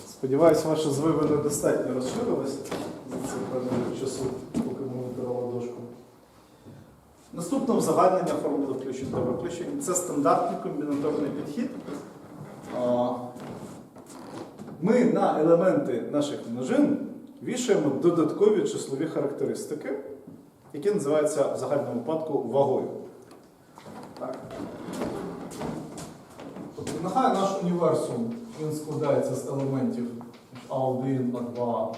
Сподіваюсь, ваші звиви недостатньо розширилися за цей певний часу, поки ми вибирали дошку. Наступне узагальнення формули включень та виключень це стандартний комбінаторний підхід. Ми на елементи наших множин вішаємо додаткові числові характеристики, які називаються в загальному випадку вагою. Так. Тобто нехай наш універсум він складається з елементів А1, А2,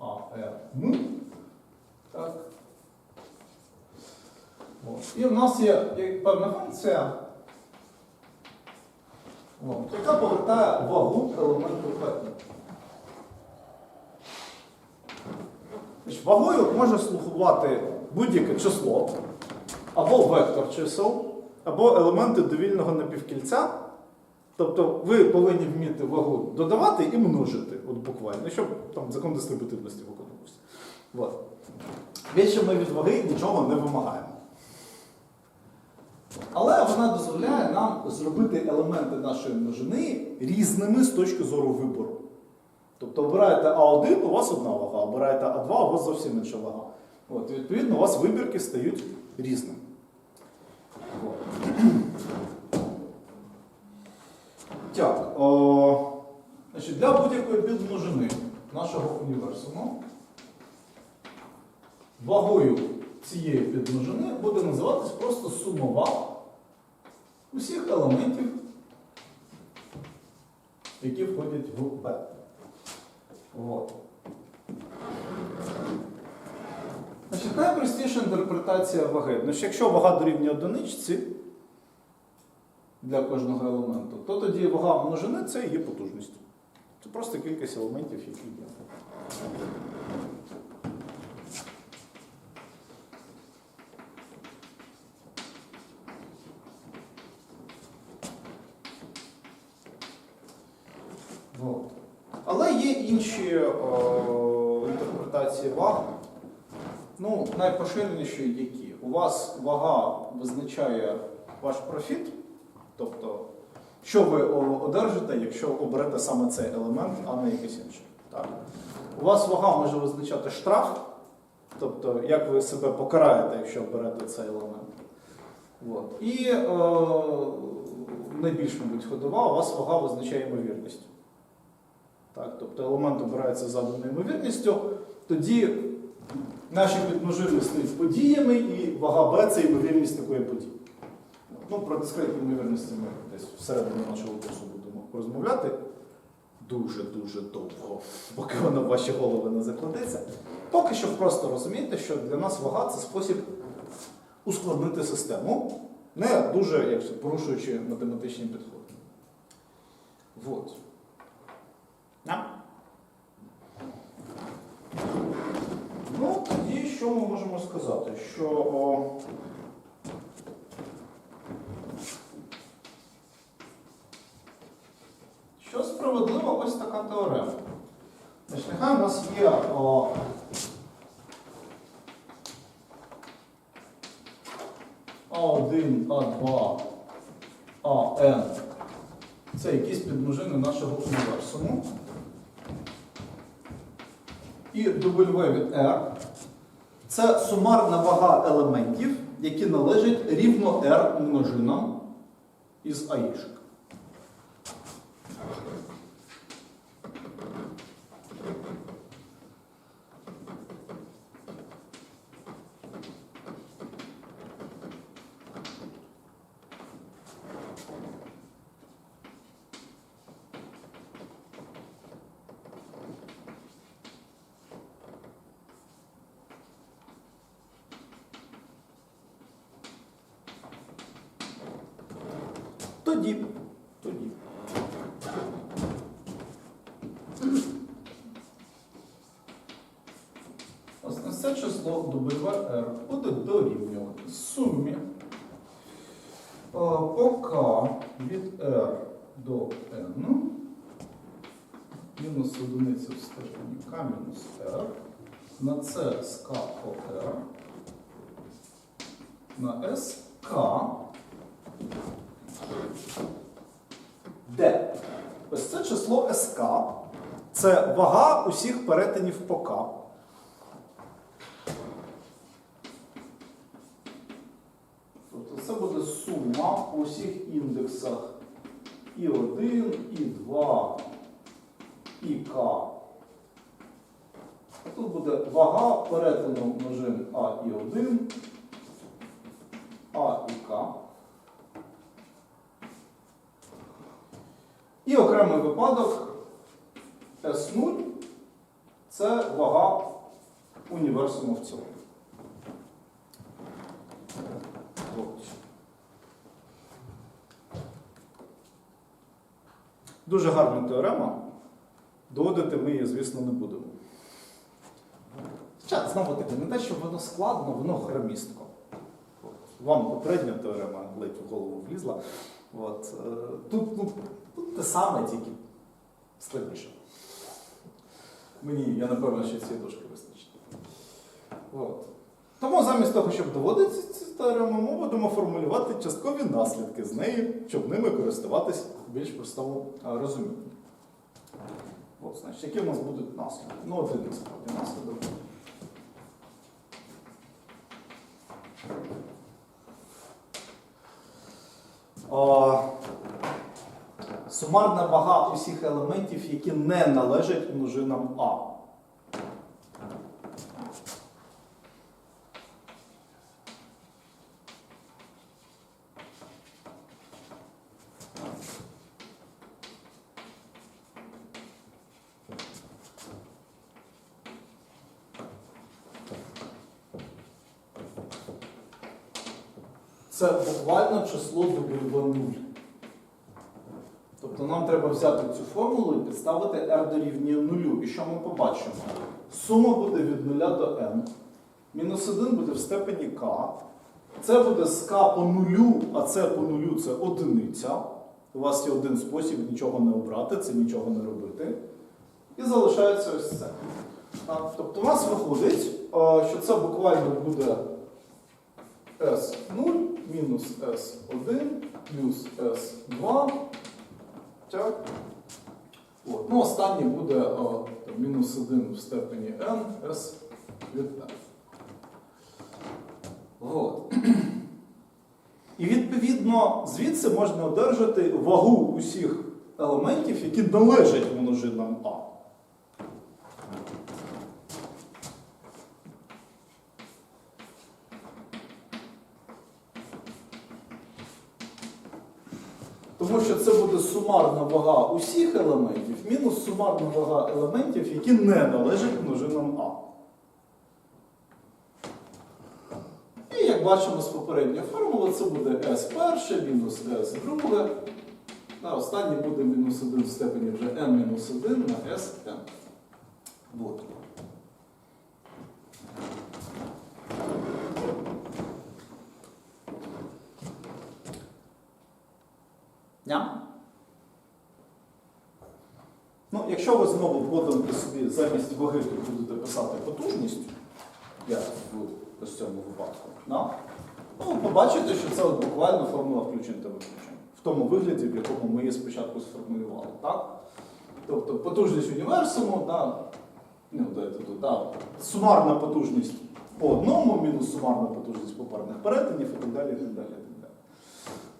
АЕМ. Так. От. І в нас є певна функція, от, яка повертає вагу елементу. Значить, Вагою може слугувати будь-яке число, або вектор чисел, або елементи довільного напівкільця. Тобто ви повинні вміти вагу додавати і множити, от буквально, щоб там закон дистрибутивності виконувався. От. Більше ми від ваги нічого не вимагаємо. Але вона дозволяє нам зробити елементи нашої множини різними з точки зору вибору. Тобто обираєте А1, у вас одна вага, обираєте А2, у вас зовсім інша вага. От, і відповідно, у вас вибірки стають різними. От. Так, о, значить, для будь-якої підмножини нашого універсуму вагою цієї підмножини буде називатись просто сума ваг усіх елементів, які входять в B. От. Значить, найпростіша інтерпретація ваги. Значить, якщо вага дорівнює одиничці для кожного елементу, то тоді вага множини це є потужність. Це просто кількість елементів, які є. Але є інші о, інтерпретації ваг. Ну, найпоширеніші які? У вас вага визначає ваш профіт, тобто, що ви одержите, якщо оберете саме цей елемент, а не якийсь інший. Так? У вас вага може визначати штраф, тобто, як ви себе покараєте, якщо оберете цей елемент. От. І е, найбільш, мабуть, ходова, у вас вага визначає ймовірність. Так, тобто елемент обирається заданою ймовірністю, тоді наші підмножини стають подіями, і вага Б це ймовірність такої події. Ну, про дискретні ймовірності ми десь всередині нашого курсу будемо розмовляти дуже-дуже довго, поки воно в ваші голови не закладеться. Поки що просто розумійте, що для нас вага це спосіб ускладнити систему, не дуже як порушуючи математичні підходи. Вот. Да? Ну, тоді що ми можемо сказати? Що о, що справедлива ось така теорема. Нехай у нас є о, А1, А2, АН. Це якісь підмножини нашого універсуму. І W від R це сумарна вага елементів, які належать рівно R множинам із аїшок. Тоді. Тоді. Ось на це число WR буде дорівнювати сумі е, по К від R до N мінус одиниця в степені К мінус R. На С з К по R. На S К. Де? Ось це число СК Це вага усіх перетинів по К. Тобто це буде сума по всіх індексах і 1, і 2, і К. Тут буде вага перетину множин А і 1, А і К. І окремий випадок S0 це вага універсуму в цілому. От. Дуже гарна теорема. Доводити ми її, звісно, не будемо. Хоча, знову таки, не те, що воно складно, воно громістко. От. Вам попередня теорема ледь в голову влізла. От. е, Тут, ну, тут те саме, тільки складніше. Мені, я напевно, ще цієї дошки вистачить. Тому замість того, щоб доводити цю теорему, ми будемо формулювати часткові наслідки з неї, щоб ними користуватись більш простому а, розумінні. От, значить, які в нас будуть наслідки? Ну, один насправді наслідок. О, Сумарна вага усіх елементів, які не належать множинам А. Це буквально число дублюве 0. Тобто нам треба взяти цю формулу і підставити r дорівнює 0. І що ми побачимо? Сума буде від 0 до n. Мінус 1 буде в степені k. Це буде з k по нулю, а це по нулю це одиниця. У вас є один спосіб нічого не обрати, це нічого не робити. І залишається ось це. Тобто у нас виходить, е, що це буквально буде S0 мінус S1 плюс S2. Так. От. Ну, останнє буде о, там, мінус 1 в степені n, S від n. От. І відповідно звідси можна одержати вагу усіх елементів, які належать множинам А. Тому що це буде сумарна вага усіх елементів мінус сумарна вага елементів, які не належать множинам А. І як бачимо з попередньої формули, це буде S перше мінус S друге. А останнє буде мінус 1 в степені вже n мінус 1 на Sn. Вот. Ням? Ну, якщо ви знову вводите собі замість ваги, то будете писати потужність, як в цьому випадку, да? ну, побачите, що це от буквально формула включень та виключень. В тому вигляді, в якому ми її спочатку сформулювали. Так? Тобто потужність універсуму, да, ну, тут, да, сумарна потужність по одному, мінус сумарна потужність по парних перетинів і так далі. І так далі, і так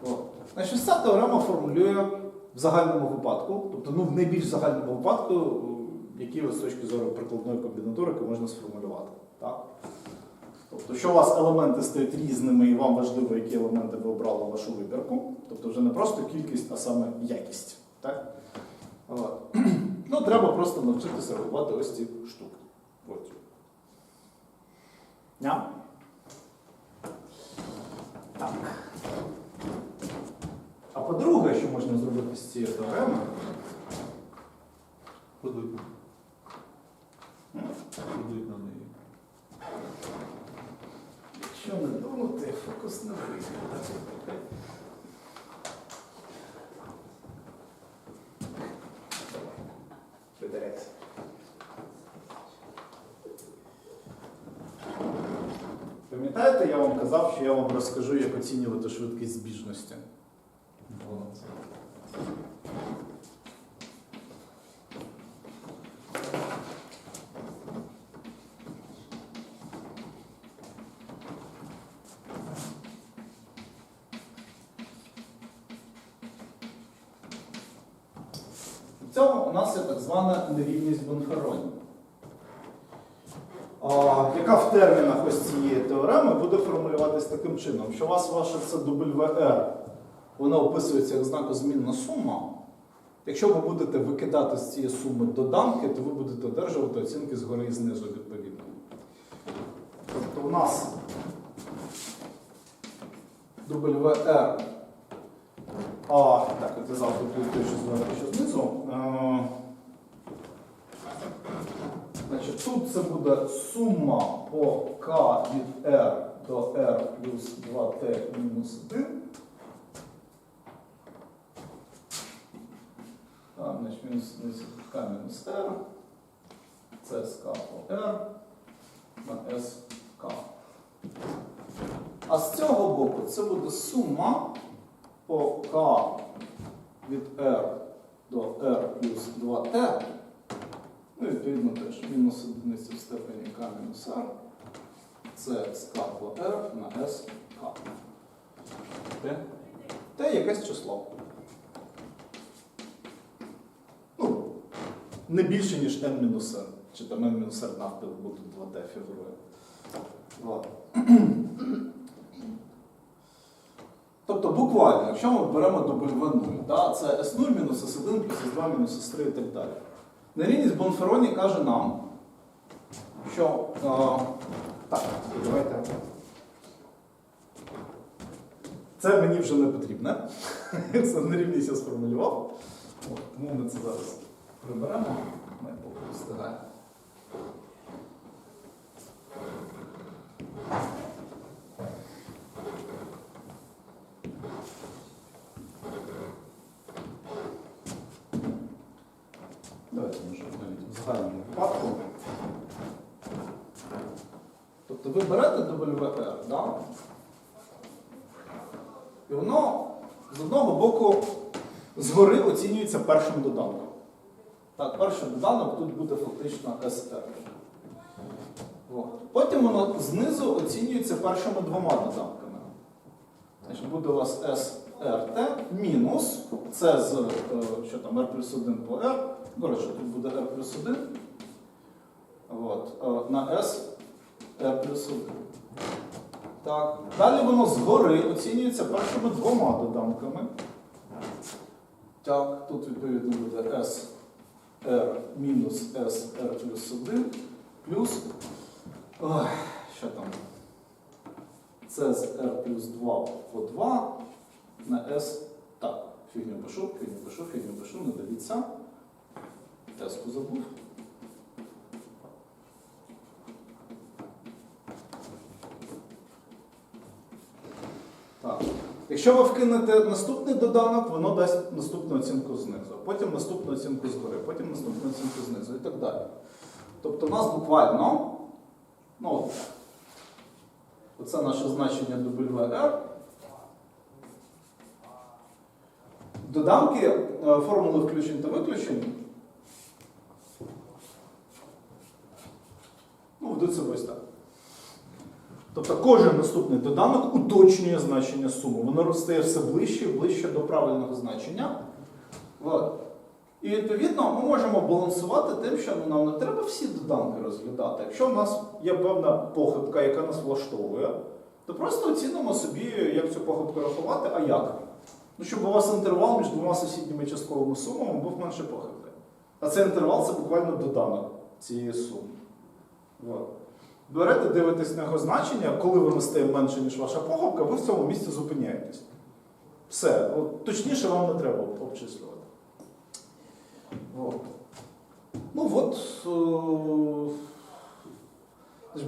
далі. Значить, ця теорема формулює в загальному випадку, тобто ну, в найбільш загальному випадку, які ось з точки зору прикладної комбінаторики можна сформулювати. Так? Тобто, що у вас елементи стають різними, і вам важливо, які елементи ви обрали вашу вибірку. Тобто вже не просто кількість, а саме якість. Так? Ну, треба просто навчитися рахувати ось ці штуки. От. Ня? Так. А по-друге, що можна зробити з цієї теореми? Пам'ятаєте, я вам казав, що я вам розкажу, як оцінювати швидкість збіжності. В цьому у нас є так звана нерівність Бонфероні. Яка в термінах ось цієї теореми буде формулюватись таким чином, що у вас ваше це WR, воно описується як знакозмінна сума. Якщо ви будете викидати з цієї суми доданки, то ви будете одержувати оцінки згори і знизу відповідно. Тобто у нас WR. А, так, от я завтра тут що зверху, що знизу. Е, Значить, тут це буде сума по k від r до r плюс 2t мінус 1. Так, значить, мінус k мінус r. Це з k по r на s k. А з цього боку це буде сума по k від r до r плюс 2t. Ну, відповідно теж мінус одиниця в степені k мінус r. Це k по r на s k. Т. Т якесь число. Ну, не більше, ніж n мінус n. Чи там n мінус r навпіл буде 2t фігурує. Ладно. Тобто буквально, якщо ми беремо W0, да, це S0 мінус S1 плюс S2 мінус S3 і так далі. Нерівність Бонфероні каже нам, що. е, так, давайте. Це мені вже не потрібне. Це нерівність я сформулював. От, тому ми це зараз приберемо. Ми встигаємо. Давайте може навіть в загальному випадку. Тобто ви берете WR, да? і воно з одного боку згори оцінюється першим доданком. Так, перший доданок тут буде фактично. От. Потім воно знизу оцінюється першими двома доданками. Значить, буде у вас SRT мінус це з е, що там, R плюс 1 по R. До речі, тут буде R плюс 1. От, е, на S плюс 1. Так. Далі воно згори оцінюється першими двома доданками. Так, тут відповідно буде S R мінус S R плюс 1 плюс. Ой, що там? Це з R плюс 2 по 2 на S. Так, фігню пишу, фігню пишу, фігню пишу, не дивіться. Теску забув. Так. Якщо ви вкинете наступний доданок, воно дасть наступну оцінку знизу, потім наступну оцінку згори, потім наступну оцінку знизу і так далі. Тобто у нас буквально, ну, оце наше значення WR. Доданки е, формули включень та виключень. Ну, ведуть себе ось так. Тобто кожен наступний доданок уточнює значення суми. Воно стає все ближче і ближче до правильного значення. От. І відповідно ми можемо балансувати тим, що ну, нам не треба всі доданки розглядати. Якщо в нас є певна похибка, яка нас влаштовує, то просто оцінимо собі, як цю похибку рахувати, а як. Ну, щоб у вас інтервал між двома сусідніми частковими сумами був менше похибки. А цей інтервал це буквально доданок цієї суми. От. Берете, дивитесь на його значення, коли воно стає менше, ніж ваша похибка, ви в цьому місці зупиняєтесь. Все. От, точніше вам не треба обчислювати. От. Ну от. Е-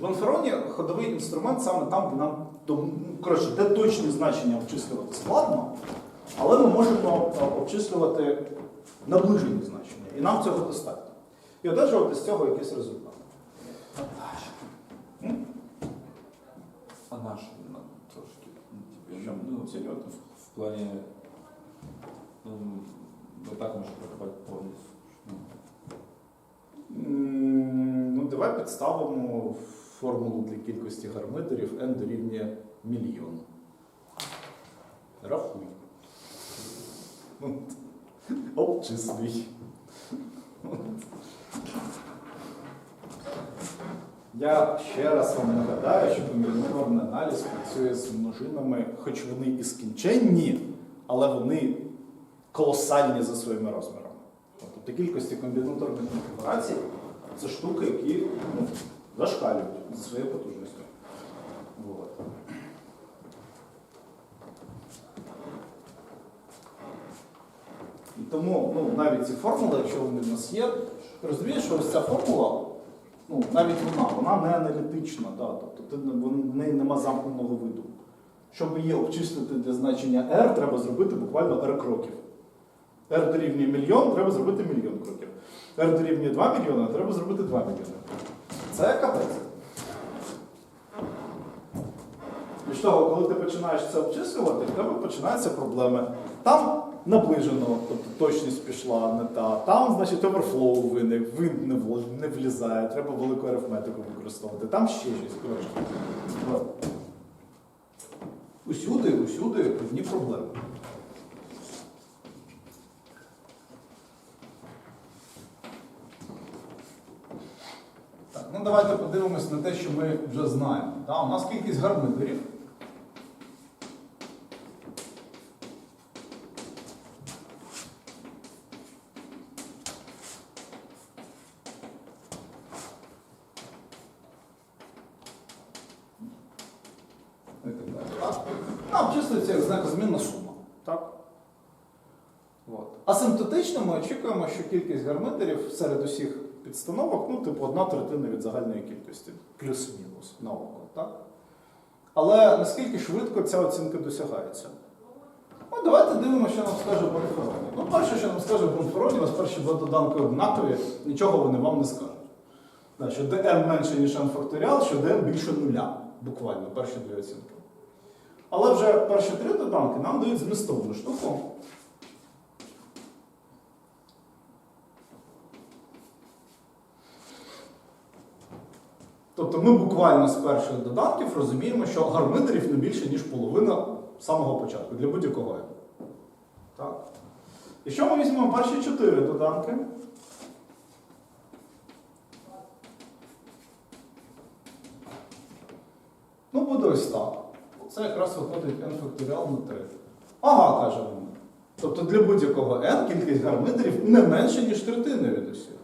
Бонфероні ходовий інструмент саме там, де нам ну, коротше, де точні значення обчислювати складно, але ми можемо е, обчислювати наближені значення. І нам цього достатньо. І одержувати з цього якийсь результат. А наш ну, трошки ну, ну, серйозно, в, в плані ну, ми так можемо прокопати повністю. Ну, Ну, давай підставимо формулу для кількості гармидерів n дорівнює мільйон. Рахуй. От. Я ще раз вам нагадаю, що комбінаторний аналіз працює з множинами, хоч вони і скінченні, але вони колосальні за своїми розмірами. Тобто кількості комбінаторних конфігурацій це штуки, які ну, зашкалюють за своєю потужністю. Вот. І тому ну, навіть ці формули, якщо вони в нас є, розумієш, що ось ця формула, ну, навіть вона, вона не аналітична, да, тобто ти, в неї нема замкненого виду. Щоб її обчислити для значення R, треба зробити буквально R кроків. R дорівнює мільйон, треба зробити мільйон кроків. R дорівнює 2 мільйони, треба зробити 2 мільйони. Це капець. Між того, коли ти починаєш це обчислювати, в тебе починаються проблеми. Там наближено, тобто точність пішла не та, там, значить, оверфлоу виник, винт не, вл- не влізає, треба велику арифметику використовувати, там ще щось. Коротше. Усюди, усюди одні проблеми. Так, ну давайте подивимось на те, що ми вже знаємо. Да, у нас кількість гармидерів. І так далі, так? Нам числиться як знакозмінна сума. Так? От. Асимптотично ми очікуємо, що кількість гармидерів серед усіх підстановок, ну, типу, одна третина від загальної кількості, плюс-мінус на око. Так? Але наскільки швидко ця оцінка досягається? Ну, давайте дивимося, що нам скаже Бонфероні. Ну, перше, що нам скаже Бонфероні, у вас перші два доданки однакові, нічого вони вам не скажуть. Да, що dn менше, ніж n факторіал, що dn більше нуля, буквально, перші дві оцінки. Але вже перші три доданки нам дають змістовну штуку. Тобто ми буквально з перших додатків розуміємо, що гармидерів не більше, ніж половина самого початку для будь-якого. n. Так. Якщо ми візьмемо перші чотири доданки, ну буде ось так. Це якраз виходить n факторіал на 3. Ага, каже він. Тобто для будь-якого n кількість гармидерів не менше, ніж третина від усіх.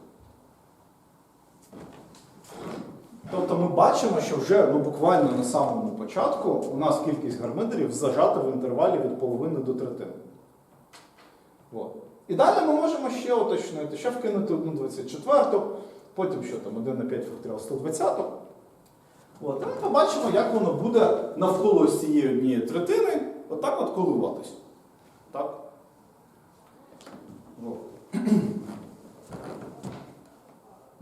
Тобто ми бачимо, що вже ну, буквально на самому початку у нас кількість гармидерів зажата в інтервалі від половини до третини. От. І далі ми можемо ще уточнити, ще вкинути 1,24, потім що там 1 на 5 факторіал 120. От. І ми побачимо, як воно буде навколо ось цієї однієї третини отак от коливатись. Так? От.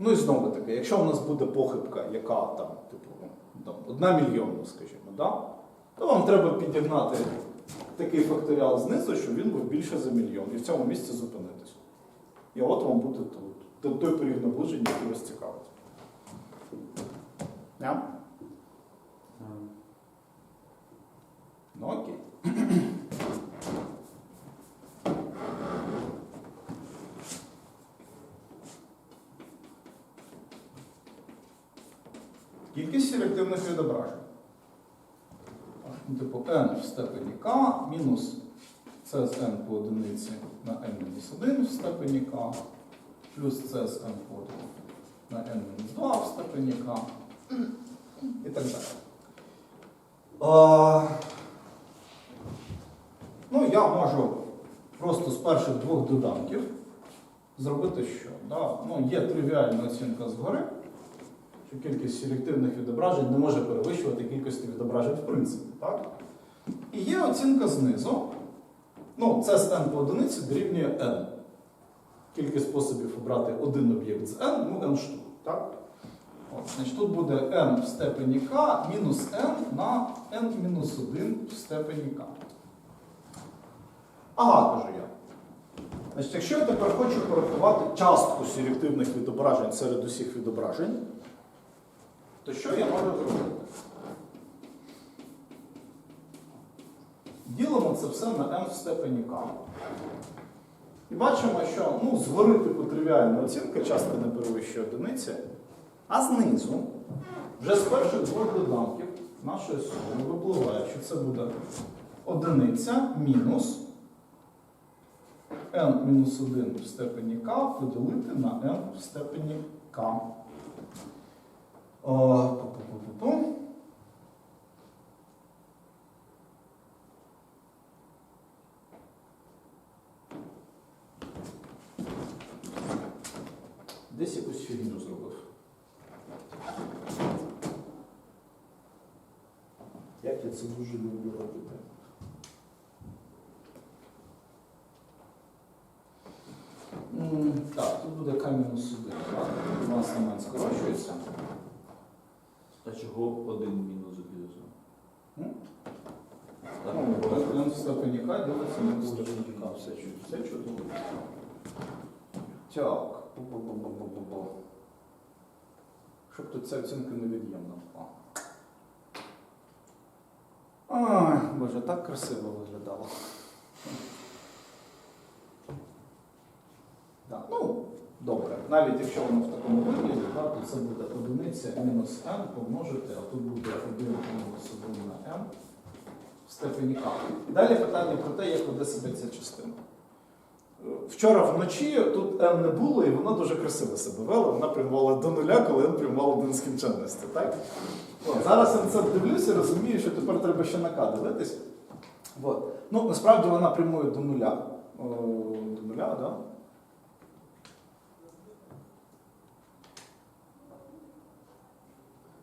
Ну і знову таки, якщо у нас буде похибка, яка там, типу, ну, там, одна мільйонна, скажімо, да? то вам треба підігнати такий факторіал знизу, щоб він був більше за мільйон, і в цьому місці зупинитись. І от вам буде тут, той поріг наближення, який вас цікавить. Yeah? Ну окей. Селективних відображень. Типу n в степені k мінус c з n по одиниці на n-1 в степені k, плюс c з n по 1 на n-2 в степені k і так далі. А, ну, я можу просто з перших двох доданків зробити що? Да? Ну, є тривіальна оцінка згори що кількість селективних відображень не може перевищувати кількості відображень в принципі. Так? І є оцінка знизу. Ну, це з n по одиниці дорівнює n. Кількість способів обрати один об'єкт з n, ну n штук. Так? От, значить, тут буде n в степені k мінус n на n мінус 1 в степені k. Ага, кажу я. Значить, якщо я тепер хочу порахувати частку селективних відображень серед усіх відображень, то що я можу зробити? Ділимо це все на m в степені k. І бачимо, що ну, згори типу тривіальна оцінка, частка не перевищує одиниці, А знизу, вже з перших двох доданків нашої суми випливає, що це буде одиниця мінус n-1 в степені k поділити на n в степені k. О, пу-пу-пу-пу-пу. Десь якусь фігню зробив. Як я це дуже люблю робити. Так, тут буде К-1. У нас момент скорочується. А чого один мінус запізно? М? Так, Ну. В степені К ділиться на в степені К. Все чудо, все чудово. Так. Бу-бу-бу-бу-бу-бу. Щоб тут ця оцінка невід'ємна була. Ой, Боже, так красиво виглядало. Так, ну. Навіть якщо воно в такому вигляді, то це буде одиниця мінус n помножити, а тут буде 1 мінус 1 на n в степені k. Далі питання про те, як веде себе ця частина. Е, Вчора вночі тут n не було, і вона дуже красиво себе вела. Вона приймала до нуля, коли n приймала до нескінченності. Так? От, зараз я на це дивлюся, і розумію, що тепер треба ще на k дивитись. От. Ну, насправді вона прямує до нуля. О, до нуля? Да?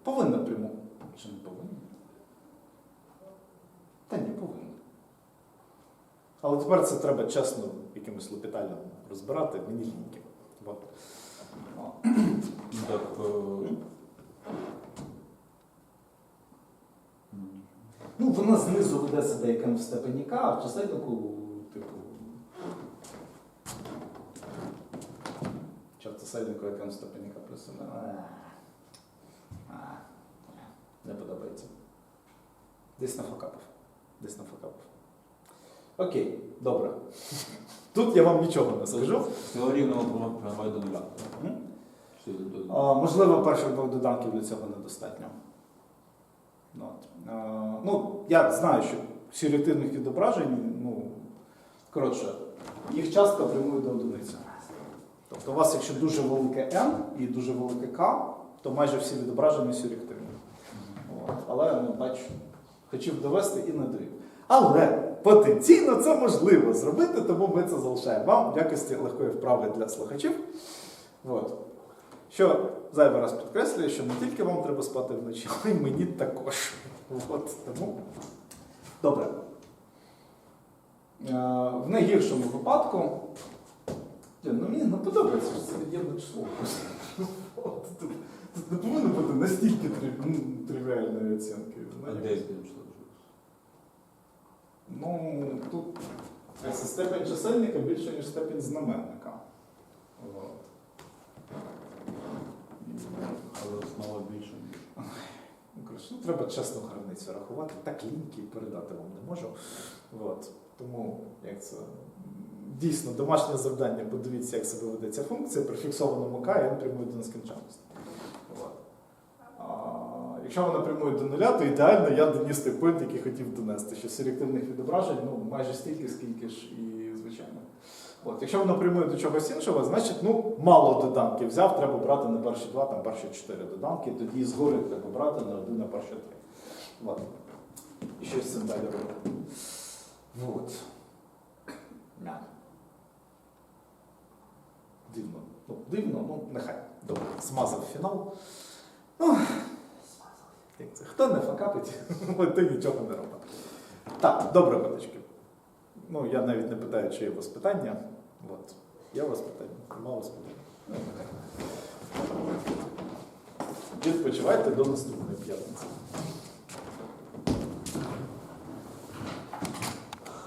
Повинна пряму. Чи не повинна? Та ні, повинна. Але тепер це треба чесно якимось лопітальним розбирати, мені ліньки. Ну, е, Ну, вона знизу веде себе як N в степені К, а в чисельнику, типу. Чи в чисельнику як N в степені К плюс 1. Не подобається. Десь нафакапив. Десь нафакапив. Окей, добре. Тут я вам нічого не скажу. Цього рівня приймає до нуля. М? Чи до- до- А, Можливо, перших двох доданків для цього недостатньо. Ну, От. А, Ну, я знаю, що всі відображень, ну, коротше, їх часто прямують до одиниці. Тобто у вас, якщо дуже велике n і дуже велике k, то майже всі відображення сюрективні. Але, ну, бач, хотів довести і не довів. Але потенційно це можливо зробити, тому ми це залишаємо вам в якості легкої вправи для слухачів. От. Що зайвий раз підкреслюю, що не тільки вам треба спати вночі, але й мені також. От, тому. Добре. Е, В найгіршому випадку. Ну, мені не подобається, що це від'ємне число. Тут, тут не повинно бути настільки трив- ну, тривіальної оцінки. А де. Ну, тут це степень чисельника більше, ніж степень знаменника. От. Але основа більше. Ну, коротше, ну, треба чесно границю рахувати. Так ліньки передати вам не можу. От. Тому як це. м, Дійсно, домашнє завдання, подивіться, як себе веде ця функція при фіксованому k, n прямує до нескінченності. Якщо вона прямує до нуля, то ідеально я доніс той point, який хотів донести, що селективних відображень ну, майже стільки, скільки ж і звичайно. От, якщо вона прямує до чогось іншого, значить ну, мало доданків взяв, треба брати на перші два, там перші чотири доданки, тоді згори треба брати на один, на перші три. От. І щось з цим далі робити. Дивно. Ну, дивно, ну нехай. Добре, змазав фінал. Ну. Як це? Хто не факапить, той нічого не робить. Так, добре, батечки. Ну, я навіть не питаю, чи є у вас питання. От. Є у вас питання? Нема вас питання? Відпочивайте до наступної п'ятниці.